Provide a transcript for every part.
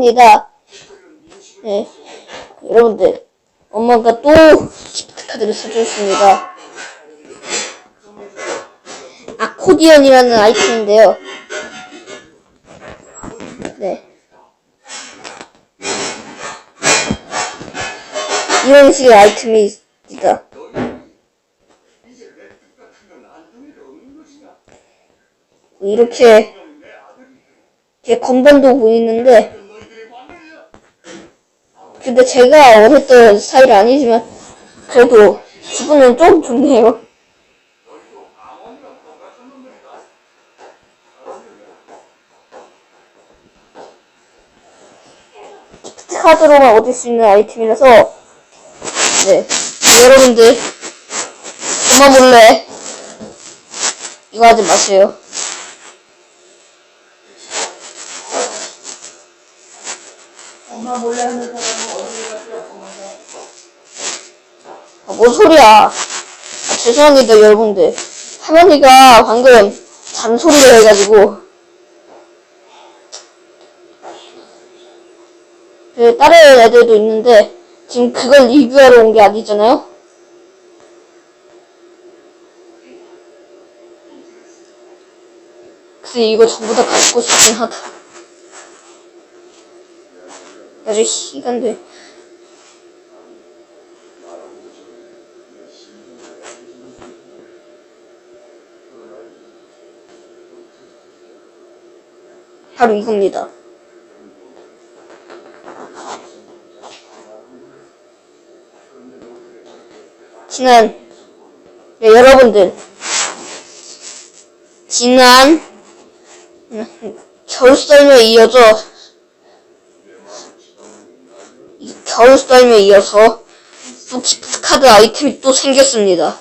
팝니다. 네. 여러분들, 엄마가 또 기프트 카드를 사주셨습니다. 아코디언이라는 아이템인데요. 네. 이런 식의 아이템이 있다. 이렇게 제 건반도 보이는데 근데 제가 원했던 스타일은 아니지만 그래도 기분은 좀 좋네요. 기프트 카드로만 얻을 수 있는 아이템이라서 네 여러분들 엄마 몰래 이거 하지 마세요. 엄마 몰래 하는 사람은 어디 갔어? 엄마가. 아, 뭔 소리야. 아, 죄송합니다, 여러분들. 할머니가 방금 잔소리를 해가지고. 그, 다른 애들도 있는데, 지금 그걸 리뷰하러 온 게 아니잖아요? 그래서 이거 전부 다 갖고 싶긴 하다. 아주 시간돼. 바로 이겁니다. 지난 네, 여러분들 지난 음, 겨울썰매에 이어져 이 겨울썰매에 이어서 또 기프트 카드 아이템이 또 생겼습니다.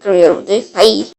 그럼 여러분들 바이